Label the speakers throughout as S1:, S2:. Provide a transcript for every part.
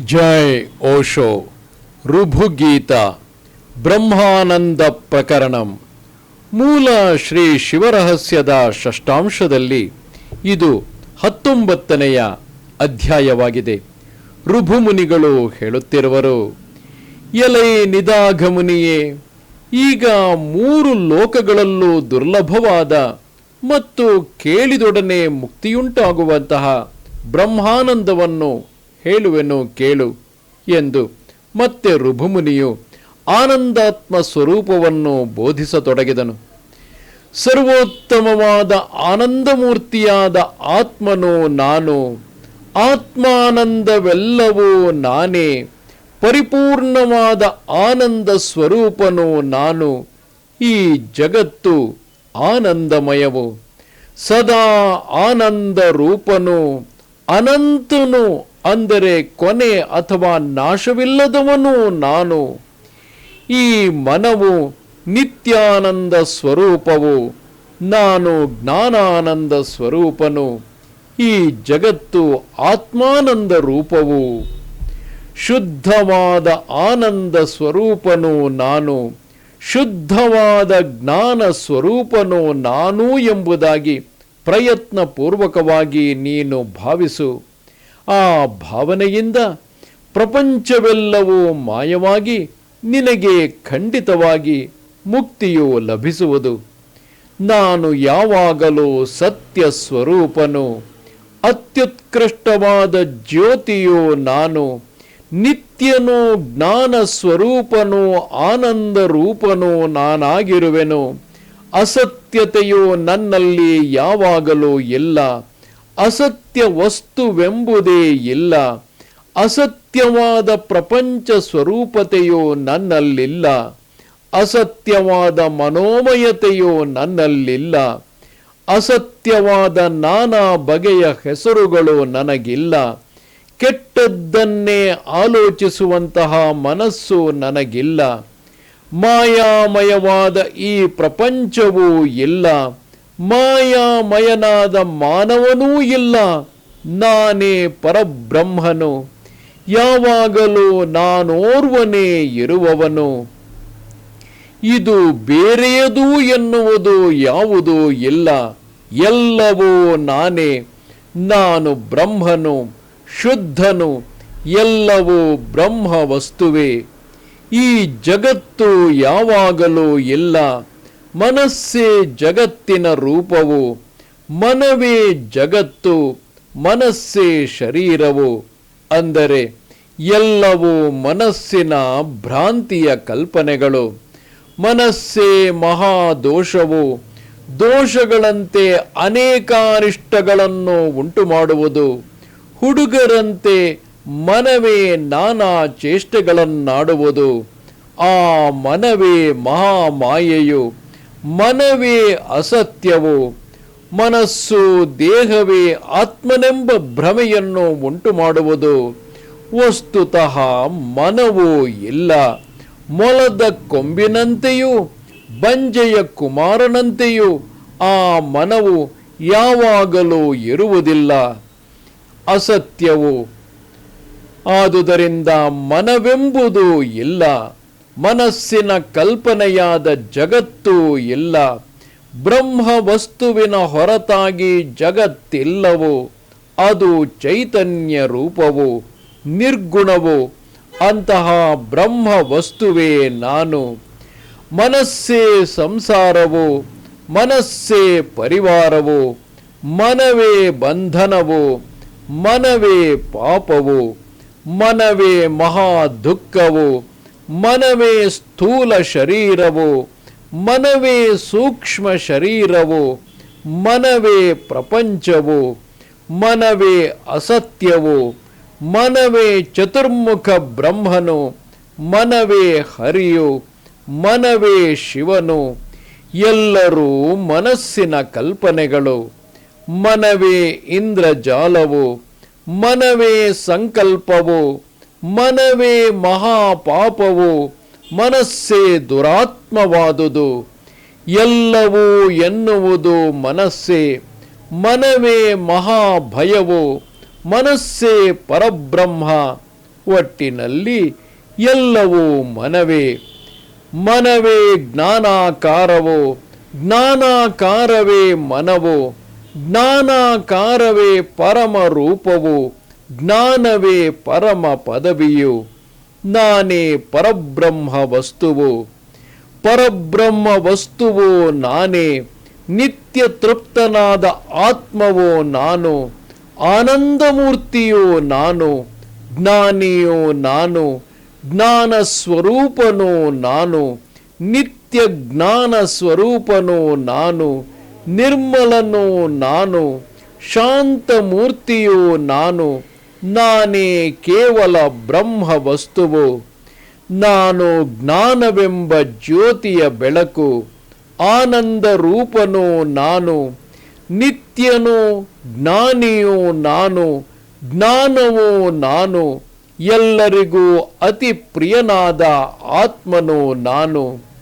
S1: ಜೈ ಓಶೋ. ಋಭುಗೀತ ಬ್ರಹ್ಮಾನಂದ ಪ್ರಕರಣಂ. ಮೂಲ ಶ್ರೀ ಶಿವರಹಸ್ಯದ ಷಷ್ಟಾಂಶದಲ್ಲಿ ಇದು ಹತ್ತೊಂಬತ್ತನೆಯ ಅಧ್ಯಾಯವಾಗಿದೆ. ಋಭುಮುನಿಗಳು ಹೇಳುತ್ತಿರುವರು, ಎಲೈ ನಿದಾಘಮುನಿಯೇ, ಈಗ ಮೂರು ಲೋಕಗಳಲ್ಲೂ ದುರ್ಲಭವಾದ ಮತ್ತು ಕೇಳಿದೊಡನೆ ಮುಕ್ತಿಯುಂಟಾಗುವಂತಹ ಬ್ರಹ್ಮಾನಂದವನ್ನು ಹೇಳುವೆನು ಕೇಳು ಎಂದು ಮತ್ತೆ ಋಭುಮುನಿಯು ಆನಂದಾತ್ಮ ಸ್ವರೂಪವನ್ನು ಬೋಧಿಸತೊಡಗಿದನು. ಸರ್ವೋತ್ತಮವಾದ ಆನಂದಮೂರ್ತಿಯಾದ ಆತ್ಮನು ನಾನು, ಆತ್ಮಾನಂದವೆಲ್ಲವೂ ನಾನೇ, ಪರಿಪೂರ್ಣವಾದ ಆನಂದ ಸ್ವರೂಪನು ನಾನು, ಈ ಜಗತ್ತು ಆನಂದಮಯವು, ಸದಾ ಆನಂದ ರೂಪನು, ಅನಂತನು ಅಂದರೆ ಕೊನೆ ಅಥವಾ ನಾಶವಿಲ್ಲದವನು ನಾನು. ಈ ಮನವು ನಿತ್ಯಾನಂದ ಸ್ವರೂಪವು, ನಾನು ಜ್ಞಾನಾನಂದ ಸ್ವರೂಪನು, ಈ ಜಗತ್ತು ಆತ್ಮಾನಂದ ರೂಪವು. ಶುದ್ಧವಾದ ಆನಂದ ಸ್ವರೂಪನು ನಾನು, ಶುದ್ಧವಾದ ಜ್ಞಾನ ಸ್ವರೂಪನು ನಾನು ಎಂಬುದಾಗಿ ಪ್ರಯತ್ನಪೂರ್ವಕವಾಗಿ ನೀನು ಭಾವಿಸು. ಆ ಭಾವನೆಯಿಂದ ಪ್ರಪಂಚವೆಲ್ಲವೂ ಮಾಯವಾಗಿ ನಿನಗೆ ಖಂಡಿತವಾಗಿ ಮುಕ್ತಿಯು ಲಭಿಸುವುದು. ನಾನು ಯಾವಾಗಲೂ ಸತ್ಯ ಸ್ವರೂಪನು, ಅತ್ಯುತ್ಕೃಷ್ಟವಾದ ಜ್ಯೋತಿಯು ನಾನು, ನಿತ್ಯನು ಜ್ಞಾನ ಸ್ವರೂಪನು ಆನಂದ ರೂಪನು ನಾನಾಗಿರುವೆನು. ಅಸತ್ಯತೆಯು ನನ್ನಲ್ಲಿ ಯಾವಾಗಲೂ ಇಲ್ಲ. ಅಸತ್ಯ ವಸ್ತುವೆಂಬುದೇ ಇಲ್ಲ. ಅಸತ್ಯವಾದ ಪ್ರಪಂಚ ಸ್ವರೂಪತೆಯು ನನ್ನಲ್ಲಿಲ್ಲ. ಅಸತ್ಯವಾದ ಮನೋಮಯತೆಯು ನನ್ನಲ್ಲಿಲ್ಲ. ಅಸತ್ಯವಾದ ನಾನಾ ಬಗೆಯ ಹೆಸರುಗಳು ನನಗಿಲ್ಲ. ಕೆಟ್ಟದ್ದನ್ನೇ ಆಲೋಚಿಸುವಂತಹ ಮನಸ್ಸು ನನಗಿಲ್ಲ. ಮಾಯಾಮಯವಾದ ಈ ಪ್ರಪಂಚವೂ ಇಲ್ಲ. ಮಾಯಾಮಯನಾದ ಮಾನವನೂ ಇಲ್ಲ, ನಾನೇ ಪರಬ್ರಹ್ಮನು. ಯಾವಾಗಲೂ ನಾನೋರ್ವನೇ ಇರುವವನು. ಇದು ಬೇರೆಯದು ಎನ್ನುವುದು ಯಾವುದೂ ಇಲ್ಲ, ಎಲ್ಲವೂ ನಾನೇ. ನಾನು ಬ್ರಹ್ಮನು, ಶುದ್ಧನು, ಎಲ್ಲವೂ ಬ್ರಹ್ಮ ವಸ್ತುವೆ ಈ ಜಗತ್ತು ಯಾವಾಗಲೂ ಇಲ್ಲ ಮನಸ್ಸೇ ಜಗತ್ತಿನ ರೂಪವು, ಮನವೇ ಜಗತ್ತು, ಮನಸ್ಸೇ ಶರೀರವು. ಅಂದರೆ ಎಲ್ಲವೂ ಮನಸ್ಸಿನ ಭ್ರಾಂತಿಯ ಕಲ್ಪನೆಗಳು. ಮನಸ್ಸೇ ಮಹಾದೋಷವು, ದೋಷಗಳಂತೆ ಅನೇಕಾನಿಷ್ಟಗಳನ್ನು ಉಂಟು ಮಾಡುವುದು ಹುಡುಗರಂತೆ ಮನವೇ ನಾನಾ ಚೇಷ್ಟೆಗಳನ್ನಾಡುವುದು. ಆ ಮನವೇ ಮಹಾಮಾಯೆಯು. ಮನವೇ ಅಸತ್ಯವು, ಮನಸ್ಸು ದೇಹವೇ ಆತ್ಮನೆಂಬ ಭ್ರಮೆಯನ್ನು ಉಂಟು ಮಾಡುವುದು ವಸ್ತುತಃ ಮನವು ಇಲ್ಲ, ಮೊಲದ ಕೊಂಬಿನಂತೆಯೂ, ಬಂಜೆಯ ಕುಮಾರನಂತೆಯೂ ಆ ಮನವು ಯಾವಾಗಲೂ ಇರುವುದಿಲ್ಲ. ಅಸತ್ಯವು, ಆದುದರಿಂದ ಮನವೆಂಬುದು ಇಲ್ಲ. ಮನಸ್ಸಿನ ಕಲ್ಪನೆಯಾದ ಜಗತ್ತು ಇಲ್ಲ. ಬ್ರಹ್ಮ ವಸ್ತುವಿನ ಹೊರತಾಗಿ ಜಗತ್ತಿಲ್ಲವು, ಅದು ಚೈತನ್ಯ ರೂಪವು, ನಿರ್ಗುಣವು, ಅಂತಹ ಬ್ರಹ್ಮ ವಸ್ತುವೇ ನಾನು. ಮನಸ್ಸೇ ಸಂಸಾರವು, ಮನಸ್ಸೇ ಪರಿವಾರವು, ಮನವೇ ಬಂಧನವು, ಮನವೇ ಪಾಪವು, ಮನವೇ ಮಹಾ ದುಃಖವು ಮನವೇ ಸ್ಥೂಲ ಶರೀರವು, ಮನವೇ ಸೂಕ್ಷ್ಮ ಶರೀರವು, ಮನವೇ ಪ್ರಪಂಚವು, ಮನವೇ ಅಸತ್ಯವು, ಮನವೇ ಚತುರ್ಮುಖ ಬ್ರಹ್ಮನು, ಮನವೇ ಹರಿಯು, ಮನವೇ ಶಿವನು, ಎಲ್ಲರೂ ಮನಸ್ಸಿನ ಕಲ್ಪನೆಗಳು, ಮನವೇ ಇಂದ್ರಜಾಲವು, ಮನವೇ ಸಂಕಲ್ಪವು ಮನವೇ ಮಹಾಪಾಪವು, ಮನಸ್ಸೇ ದುರಾತ್ಮವಾದುದು. ಎಲ್ಲವೂ ಎನ್ನುವುದು ಮನಸ್ಸೇ, ಮನವೇ ಮಹಾಭಯವು, ಮನಸ್ಸೇ ಪರಬ್ರಹ್ಮ. ಒಟ್ಟಿನಲ್ಲಿ ಎಲ್ಲವೂ ಮನವೇ. ಮನವೇ ಜ್ಞಾನಾಕಾರವು, ಜ್ಞಾನಾಕಾರವೇ ಮನವು, ಜ್ಞಾನಾಕಾರವೇ ಪರಮ ರೂಪವು ಜ್ಞಾನವೇ ಪರಮ ಪದವಿಯು, ನಾನೇ ಪರಬ್ರಹ್ಮ ವಸ್ತುವು. ಪರಬ್ರಹ್ಮ ವಸ್ತುವೋ ನಾನೇ, ನಿತ್ಯ ತೃಪ್ತನಾದ ಆತ್ಮವೋ ನಾನು, ಆನಂದಮೂರ್ತಿಯೋ ನಾನು, ಜ್ಞಾನಿಯೋ ನಾನು ಜ್ಞಾನ ಸ್ವರೂಪನೋ ನಾನು, ನಿತ್ಯ ಜ್ಞಾನ ಸ್ವರೂಪನೋ ನಾನು, ನಿರ್ಮಲನೋ ನಾನು, ಶಾಂತಮೂರ್ತಿಯೋ ನಾನು ನಾನೇ ಕೇವಲ ಬ್ರಹ್ಮ ವಸ್ತುವು ನಾನು ಜ್ಞಾನವೆಂಬ ಜ್ಯೋತಿಯ ಬೆಳಕು, ಆನಂದ ರೂಪನೋ ನಾನು, ನಿತ್ಯನೂ ಜ್ಞಾನಿಯೋ ನಾನು, ಜ್ಞಾನವೂ ನಾನು, ಎಲ್ಲರಿಗೂ ಅತಿ ಪ್ರಿಯನಾದ ಆತ್ಮನೋ ನಾನು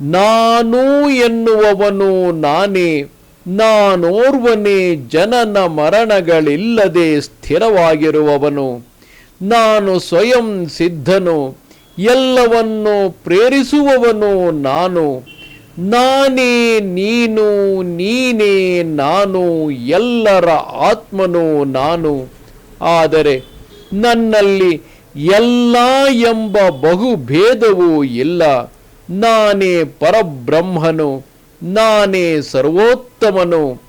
S1: ನಾನು ಎನ್ನುವವನು ನಾನೇ ನಾನೋರ್ವನೇ ಜನನ ಮರಣಗಳಿಲ್ಲದೆ ಸ್ಥಿರವಾಗಿರುವವನು. ನಾನು ಸ್ವಯಂ ಸಿದ್ಧನು, ಎಲ್ಲವನ್ನು ಪ್ರೇರಿಸುವವನು ನಾನು. ನಾನೇ ನೀನು, ನೀನೇ ನಾನು, ಎಲ್ಲರ ಆತ್ಮನು ನಾನು. ಆದರೆ ನನ್ನಲ್ಲಿ ಎಲ್ಲ ಎಂಬ ಬಹುಭೇದವೂ ಇಲ್ಲ. ನಾನೇ ಪರಬ್ರಹ್ಮನು. ನಾನೇ ಸರ್ವೋತ್ತಮನು.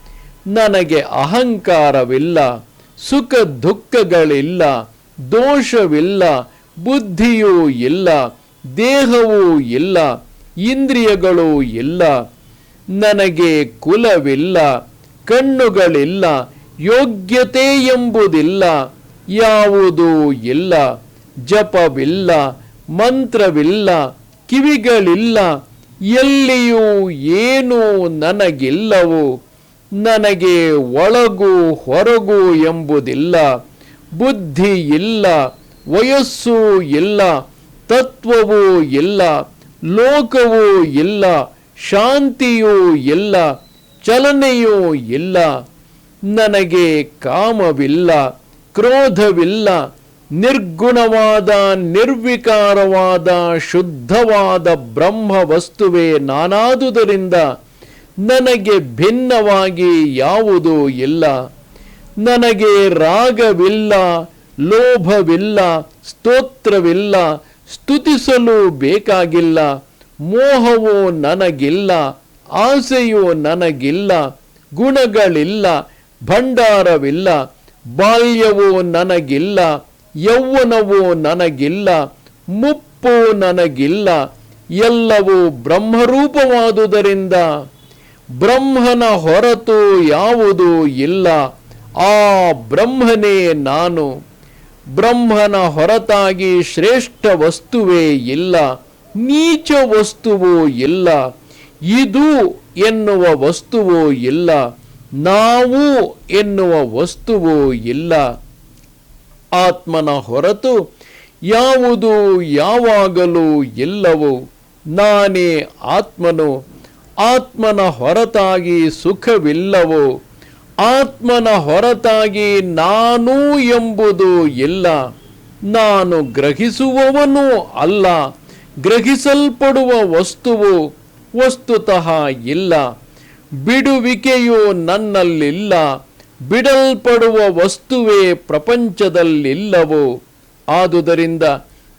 S1: ನನಗೆ ಅಹಂಕಾರವಿಲ್ಲ, ಸುಖ ದುಃಖಗಳಿಲ್ಲ, ದೋಷವಿಲ್ಲ, ಬುದ್ಧಿಯೂ ಇಲ್ಲ, ದೇಹವೂ ಇಲ್ಲ, ಇಂದ್ರಿಯಗಳೂ ಇಲ್ಲ. ನನಗೆ ಕುಲವಿಲ್ಲ, ಕಣ್ಣುಗಳಿಲ್ಲ, ಯೋಗ್ಯತೆ ಎಂಬುದಿಲ್ಲ, ಯಾವುದೂ ಇಲ್ಲ, ಜಪವಿಲ್ಲ, ಮಂತ್ರವಿಲ್ಲ, ಕಿವಿಗಳಿಲ್ಲ ಎಲ್ಲಿಯೂ ಏನೂ ನನಗಿಲ್ಲವು, ನನಗೆ ಒಳಗು ಹೊರಗು ಎಂಬುದಿಲ್ಲ, ಬುದ್ಧಿ ಇಲ್ಲ, ವಯಸ್ಸು ಇಲ್ಲ, ತತ್ವವೂ ಇಲ್ಲ, ಲೋಕವೂ ಇಲ್ಲ, ಶಾಂತಿಯೂ ಇಲ್ಲ, ಚಲನೆಯೂ ಇಲ್ಲ. ನನಗೆ ಕಾಮವಿಲ್ಲ, ಕ್ರೋಧವಿಲ್ಲ ನಿರ್ಗುಣವಾದ, ನಿರ್ವಿಕಾರವಾದ, ಶುದ್ಧವಾದ ಬ್ರಹ್ಮ ವಸ್ತುವೇ ನಾನಾದುದರಿಂದ ನನಗೆ ಭಿನ್ನವಾಗಿ ಯಾವುದೂ ಇಲ್ಲ. ನನಗೆ ರಾಗವಿಲ್ಲ, ಲೋಭವಿಲ್ಲ, ಸ್ತೋತ್ರವಿಲ್ಲ, ಸ್ತುತಿಸಲು ಬೇಕಾಗಿಲ್ಲ, ಮೋಹವೂ ನನಗಿಲ್ಲ, ಆಸೆಯೂ ನನಗಿಲ್ಲ, ಗುಣಗಳಿಲ್ಲ, ಭಂಡಾರವಿಲ್ಲ, ಬಾಲ್ಯವೂ ನನಗಿಲ್ಲ ಯೌವನವು ನನಗಿಲ್ಲ, ಮುಪ್ಪು ನನಗಿಲ್ಲ, ಎಲ್ಲವೂ ಬ್ರಹ್ಮರೂಪವಾದುದರಿಂದ ಬ್ರಹ್ಮನ ಹೊರತು ಯಾವುದೂ ಇಲ್ಲ. ಆ ಬ್ರಹ್ಮನೇ ನಾನು. ಬ್ರಹ್ಮನ ಹೊರತಾಗಿ ಶ್ರೇಷ್ಠ ವಸ್ತುವೇ ಇಲ್ಲ, ನೀಚ ವಸ್ತುವು ಇಲ್ಲ, ಇದು ಎನ್ನುವ ವಸ್ತುವು ಇಲ್ಲ, ನಾವು ಎನ್ನುವ ವಸ್ತುವು ಇಲ್ಲ. ಆತ್ಮನ ಹೊರತು ಯಾವುದು ಯಾವಾಗಲೂ ಎಲ್ಲವೂ ನಾನೇ ಆತ್ಮನು. ಆತ್ಮನ ಹೊರತಾಗಿ ಸುಖವಿಲ್ಲವೋ, ಆತ್ಮನ ಹೊರತಾಗಿ ನಾನು ಎಂಬುದು ಇಲ್ಲ. ನಾನು ಗ್ರಹಿಸುವವನು ಅಲ್ಲ, ಗ್ರಹಿಸಲ್ಪಡುವ ವಸ್ತುವು ವಸ್ತುತಃ ಇಲ್ಲ. ಬಿಡುವಿಕೆಯು ನನ್ನಲ್ಲಿಲ್ಲ ಬಿಡಲ್ಪಡುವ ವಸ್ತುವೇ ಪ್ರಪಂಚದಲ್ಲಿಲ್ಲವು? ಆದುದರಿಂದ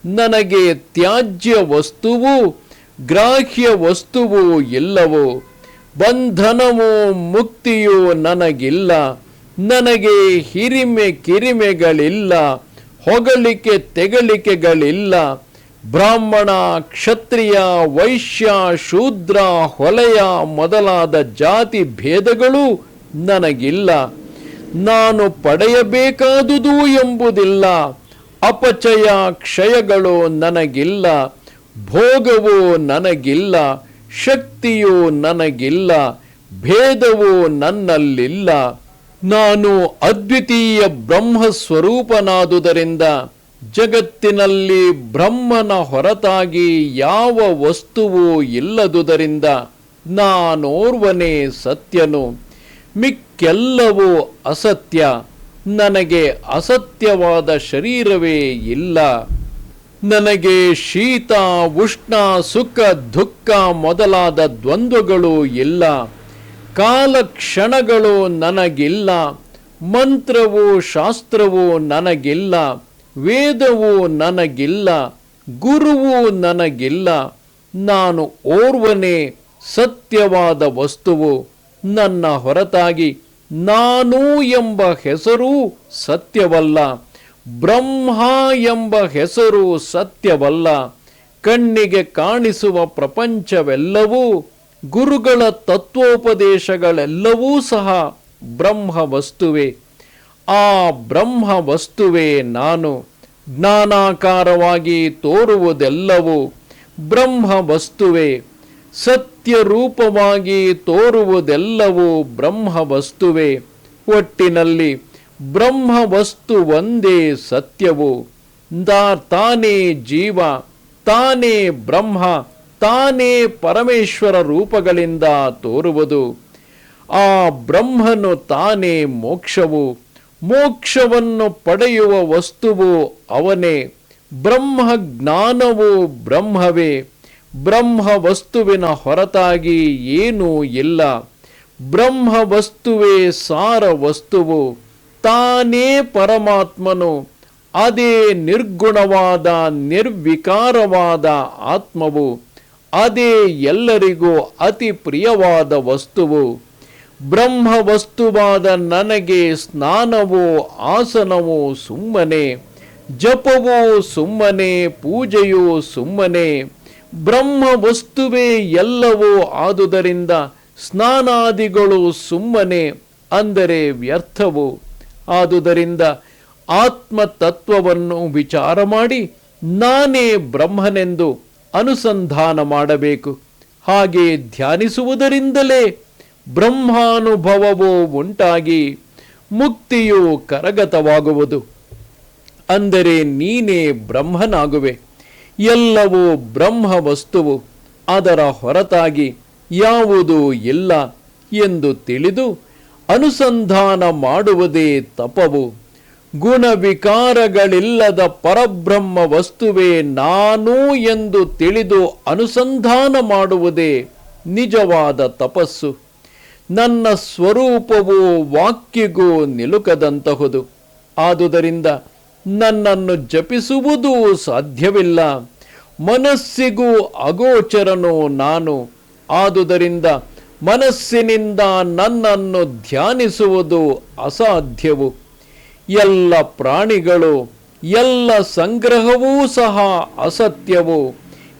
S1: ನನಗೆ ತ್ಯಾಜ್ಯ ವಸ್ತುವು, ಗ್ರಾಹ್ಯ ವಸ್ತುವು ಇಲ್ಲವೋ ಬಂಧನವೂ ಮುಕ್ತಿಯೂ ನನಗಿಲ್ಲ, ನನಗೆ ಹಿರಿಮೆ ಕಿರಿಮೆಗಳಿಲ್ಲ, ಹೊಗಳಿಕೆ ತೆಗಳಿಕೆಗಳಿಲ್ಲ, ಬ್ರಾಹ್ಮಣ, ಕ್ಷತ್ರಿಯ, ವೈಶ್ಯ, ಶೂದ್ರ, ಹೊಲೆಯ ಮೊದಲಾದ ಜಾತಿ ಭೇದಗಳು ನನಗಿಲ್ಲ. ನಾನು ಪಡೆಯಬೇಕಾದುದು ಎಂಬುದಿಲ್ಲ. ಅಪಚಯ ಕ್ಷಯಗಳು ನನಗಿಲ್ಲ. ಭೋಗವು ನನಗಿಲ್ಲ. ಶಕ್ತಿಯು ನನಗಿಲ್ಲ. ಭೇದವು ನನ್ನಲ್ಲಿಲ್ಲ. ನಾನು ಅದ್ವಿತೀಯ ಬ್ರಹ್ಮ ಸ್ವರೂಪನಾದುದರಿಂದ ಜಗತ್ತಿನಲ್ಲಿ ಬ್ರಹ್ಮನ ಹೊರತಾಗಿ ಯಾವ ವಸ್ತುವೂ ಇಲ್ಲದುದರಿಂದ ನಾನೋರ್ವನೇ ಸತ್ಯನು. ಮಿಕ್ಕೆಲ್ಲವೂ ಅಸತ್ಯ. ನನಗೆ ಅಸತ್ಯವಾದ ಶರೀರವೇ ಇಲ್ಲ. ನನಗೆ ಶೀತ, ಉಷ್ಣ, ಸುಖ, ದುಃಖ ಮೊದಲಾದ ದ್ವಂದ್ವಗಳು ಇಲ್ಲ. ಕಾಲಕ್ಷಣಗಳು ನನಗಿಲ್ಲ. ಮಂತ್ರವು ಶಾಸ್ತ್ರವು ನನಗಿಲ್ಲ. ವೇದವು ನನಗಿಲ್ಲ. ಗುರುವು ನನಗಿಲ್ಲ. ನಾನು ಓರ್ವನೇ ಸತ್ಯವಾದ ವಸ್ತುವು. ನನ್ನ ಹೊರತಾಗಿ ನಾನು ಎಂಬ ಹೆಸರೂ ಸತ್ಯವಲ್ಲ. ಬ್ರಹ್ಮ ಎಂಬ ಹೆಸರು ಸತ್ಯವಲ್ಲ. ಕಣ್ಣಿಗೆ ಕಾಣಿಸುವ ಪ್ರಪಂಚವೆಲ್ಲವೂ, ಗುರುಗಳ ತತ್ವೋಪದೇಶಗಳೆಲ್ಲವೂ ಸಹ ಬ್ರಹ್ಮ ವಸ್ತುವೆ ಆ ಬ್ರಹ್ಮ ವಸ್ತುವೆ ನಾನು. ಜ್ಞಾನಾಕಾರವಾಗಿ ತೋರುವುದೆಲ್ಲವೂ ಬ್ರಹ್ಮ ವಸ್ತುವೆ ಸತ್ಯರೂಪವಾಗಿ ತೋರುವುದೆಲ್ಲವೂ ಬ್ರಹ್ಮ ವಸ್ತುವೆ ಒಟ್ಟಿನಲ್ಲಿ ಬ್ರಹ್ಮ ವಸ್ತು ಒಂದೇ ಸತ್ಯವು. ತಾನೇ ಜೀವ, ತಾನೇ ಬ್ರಹ್ಮ, ತಾನೇ ಪರಮೇಶ್ವರ ರೂಪಗಳಿಂದ ತೋರುವುದು. ಆ ಬ್ರಹ್ಮನು ತಾನೇ ಮೋಕ್ಷವು. ಮೋಕ್ಷವನ್ನು ಪಡೆಯುವ ವಸ್ತುವು ಅವನೇ. ಬ್ರಹ್ಮ ಜ್ಞಾನವು ಬ್ರಹ್ಮವೇ. ಬ್ರಹ್ಮ ವಸ್ತುವಿನ ಹೊರತಾಗಿ ಏನೂ ಇಲ್ಲ. ಬ್ರಹ್ಮ ವಸ್ತುವೇ ಸಾರ ವಸ್ತುವು ತಾನೇ ಪರಮಾತ್ಮನು. ಅದೇ ನಿರ್ಗುಣವಾದ, ನಿರ್ವಿಕಾರವಾದ ಆತ್ಮವು. ಅದೇ ಎಲ್ಲರಿಗೂ ಅತಿ ಪ್ರಿಯವಾದ ವಸ್ತುವು. ಬ್ರಹ್ಮ ವಸ್ತುವಾದ ನನಗೆ ಸ್ನಾನವೋ, ಆಸನವೋ ಸುಮ್ಮನೆ. ಜಪವೋ ಸುಮ್ಮನೆ, ಪೂಜೆಯೂ ಸುಮ್ಮನೆ. ಬ್ರಹ್ಮ ವಸ್ತುವೇ ಎಲ್ಲವೂ ಆದುದರಿಂದ ಸ್ನಾನಾದಿಗಳು ಸುಮ್ಮನೆ ಅಂದರೆ ವ್ಯರ್ಥವು. ಆದುದರಿಂದ ಆತ್ಮ ತತ್ವವನ್ನು ವಿಚಾರ ಮಾಡಿ ನಾನೇ ಬ್ರಹ್ಮನೆಂದು ಅನುಸಂಧಾನ ಮಾಡಬೇಕು. ಹಾಗೆ ಧ್ಯಾನಿಸುವುದರಿಂದಲೇ ಬ್ರಹ್ಮಾನುಭವವು ಉಂಟಾಗಿ ಮುಕ್ತಿಯು ಕರಗತವಾಗುವುದು. ಅಂದರೆ ನೀನೇ ಬ್ರಹ್ಮನಾಗುವೆ. ಎಲ್ಲವೂ ಬ್ರಹ್ಮ ವಸ್ತುವು ಅದರ ಹೊರತಾಗಿ ಯಾವುದೂ ಇಲ್ಲ ಎಂದು ತಿಳಿದು ಅನುಸಂಧಾನ ಮಾಡುವುದೇ ತಪವು. ಗುಣವಿಕಾರಗಳಿಲ್ಲದ ಪರಬ್ರಹ್ಮ ವಸ್ತುವೇ ನಾನು ಎಂದು ತಿಳಿದು ಅನುಸಂಧಾನ ಮಾಡುವುದೇ ನಿಜವಾದ ತಪಸ್ಸು. ನನ್ನ ಸ್ವರೂಪವು ವಾಕ್ಯಗೂ ನಿಲುಕದಂತಹುದು. ಆದುದರಿಂದ ನನ್ನನ್ನು ಜಪಿಸುವುದು ಸಾಧ್ಯವಿಲ್ಲ. ಮನಸ್ಸಿಗೂ ಅಗೋಚರನು ನಾನು. ಆದುದರಿಂದ ಮನಸ್ಸಿನಿಂದ ನನ್ನನ್ನು ಧ್ಯಾನಿಸುವುದು ಅಸಾಧ್ಯವು. ಎಲ್ಲ ಪ್ರಾಣಿಗಳು, ಎಲ್ಲ ಸಂಗ್ರಹವೂ ಸಹ ಅಸತ್ಯವು.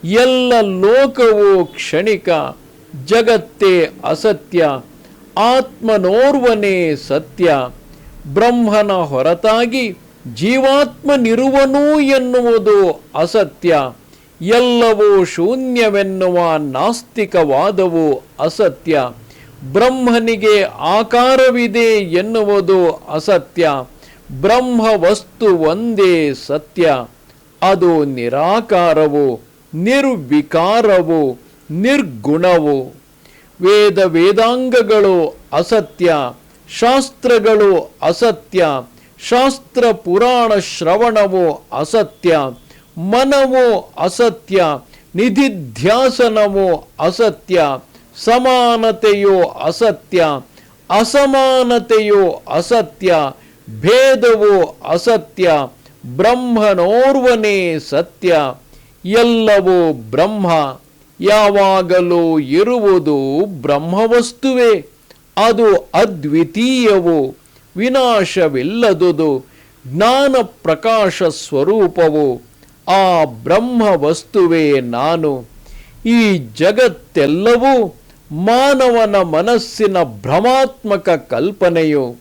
S1: ಎಲ್ಲ ಲೋಕವು ಕ್ಷಣಿಕ, ಜಗತ್ತೇ ಅಸತ್ಯ. ಆತ್ಮನೋರ್ವನೇ ಸತ್ಯ. ಬ್ರಹ್ಮನ ಹೊರತಾಗಿ ಜೀವಾತ್ಮನಿರುವನು ಎನ್ನುವುದು ಅಸತ್ಯ. ಎಲ್ಲವೂ ಶೂನ್ಯವೆನ್ನುವ ನಾಸ್ತಿಕವಾದವು ಅಸತ್ಯ. ಬ್ರಹ್ಮನಿಗೆ ಆಕಾರವಿದೆ ಎನ್ನುವುದು ಅಸತ್ಯ. ಬ್ರಹ್ಮ ವಸ್ತು ಒಂದೇ ಸತ್ಯ. ಅದು ನಿರಾಕಾರವು, ನಿರ್ವಿಕಾರವು, ನಿರ್ಗುಣವು. ವೇದ ವೇದಾಂಗಗಳು ಅಸತ್ಯ, ಶಾಸ್ತ್ರಗಳು ಅಸತ್ಯ. ಶಾಸ್ತ್ರ ಪುರಾಣ ಶ್ರವಣವೋ ಅಸತ್ಯ, ಮನವೋ ಅಸತ್ಯ, ನಿಧಿಧ್ಯಾಸನವೋ ಅಸತ್ಯ, ಸಮಾನತೆಯೋ ಅಸತ್ಯ, ಅಸಮಾನತೆಯೋ ಅಸತ್ಯ, ಭೇದವೋ ಅಸತ್ಯ, ಬ್ರಹ್ಮನೋರ್ವನೇ ಸತ್ಯ, ಎಲ್ಲವೋ ಬ್ರಹ್ಮ, ಯಾವಾಗಲೂ ಇರುವುದು ಬ್ರಹ್ಮವಸ್ತುವೇ, ಅದು ಅದ್ವಿತೀಯವು. ವಿನಾಶವಿಲ್ಲದುದು ಜ್ಞಾನ ಪ್ರಕಾಶ ಸ್ವರೂಪವು ಆ ಬ್ರಹ್ಮ ವಸ್ತುವೇ ನಾನು. ಈ ಜಗತ್ತೆಲ್ಲವೂ ಮಾನವನ ಮನಸ್ಸಿನ ಭ್ರಮಾತ್ಮಕ ಕಲ್ಪನೆಯು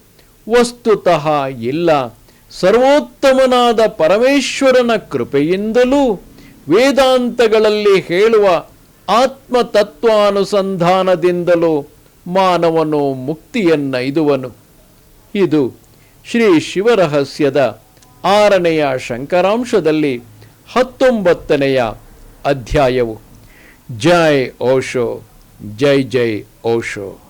S1: ವಸ್ತುತಃ ಇಲ್ಲ. ಸರ್ವೋತ್ತಮನಾದ ಪರಮೇಶ್ವರನ ಕೃಪೆಯಿಂದಲೂ ವೇದಾಂತಗಳಲ್ಲಿ ಹೇಳುವ ಆತ್ಮತತ್ವಾನುಸಂಧಾನದಿಂದಲೂ ಮಾನವನು ಮುಕ್ತಿಯನ್ನೈದುವನು. ಇದು ಶ್ರೀ ಶಿವರಹಸ್ಯದ ಆರನೆಯ ಶಂಕರಾಂಶದಲ್ಲಿ ಹತ್ತೊಂಬತ್ತನೆಯ ಅಧ್ಯಾಯವು. ಜೈ ಓಶೋ ಜೈ ಜೈ ಓಶೋ.